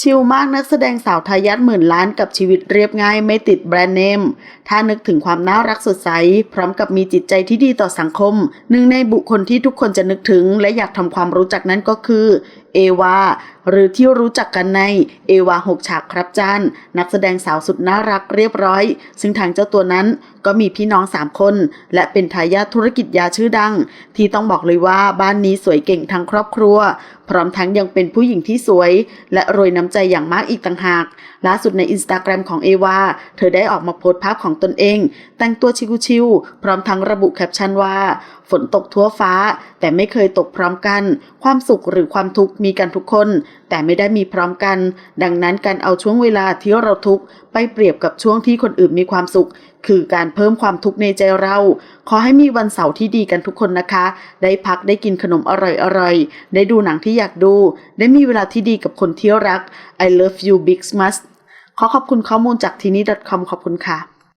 ชิลมากนักแสดงสาวทายาทหมื่นล้านกับชีวิตเรียบง่ายไม่ติดแบรนด์เนม ถ้านึกถึงความน่ารักสดใส พร้อมกับมีจิตใจที่ดีต่อสังคม หนึ่งในบุคคลที่ทุกคนจะนึกถึง และอยากทำความรู้จักนั้นก็คือเอวา หรือที่รู้จักกันในเอวาหกฉากครับจานนักแสดงสาวสุดน่ารักเรียบร้อย ซึ่งทางเจ้าตัวนั้นก็มีพี่น้องสามคน และเป็นทายาทธุรกิจยาชื่อดัง ที่ต้องบอกเลยว่าบ้านนี้สวยเก่งทั้งครอบครัว พร้อมทั้งยังเป็นผู้หญิงที่สวย และรวยน้ำใจอย่างมากอีกต่างหาก ล่าสุดในอินสตาแกรมของเอวา เธอได้ออกมาโพสต์ภาพของตนเอง แต่งตัวชิวๆพร้อมทั้งระบุแคปชั่นว่า ฝนตกทั่วฟ้า แต่ไม่เคยตกพร้อมกัน ความสุขหรือความทุกข์มีกันทุกคน แต่ไม่ได้มีพร้อมกัน ดังนั้นการเอาช่วงเวลาที่เราทุกข์ไปเปรียบกับช่วงที่คนอื่นมีความสุข คือการเพิ่มความทุกข์ในใจเรา ขอให้มีวันเสาร์ที่ดีกันทุกคนนะคะ ได้พักได้กินขนมอร่อยๆ ได้ดูหนังที่อยากดู ได้มีเวลาที่ดีกับคนที่รัก I love you big much ขอขอบคุณข้อมูลจากทีนี้ .com ขอบคุณค่ะ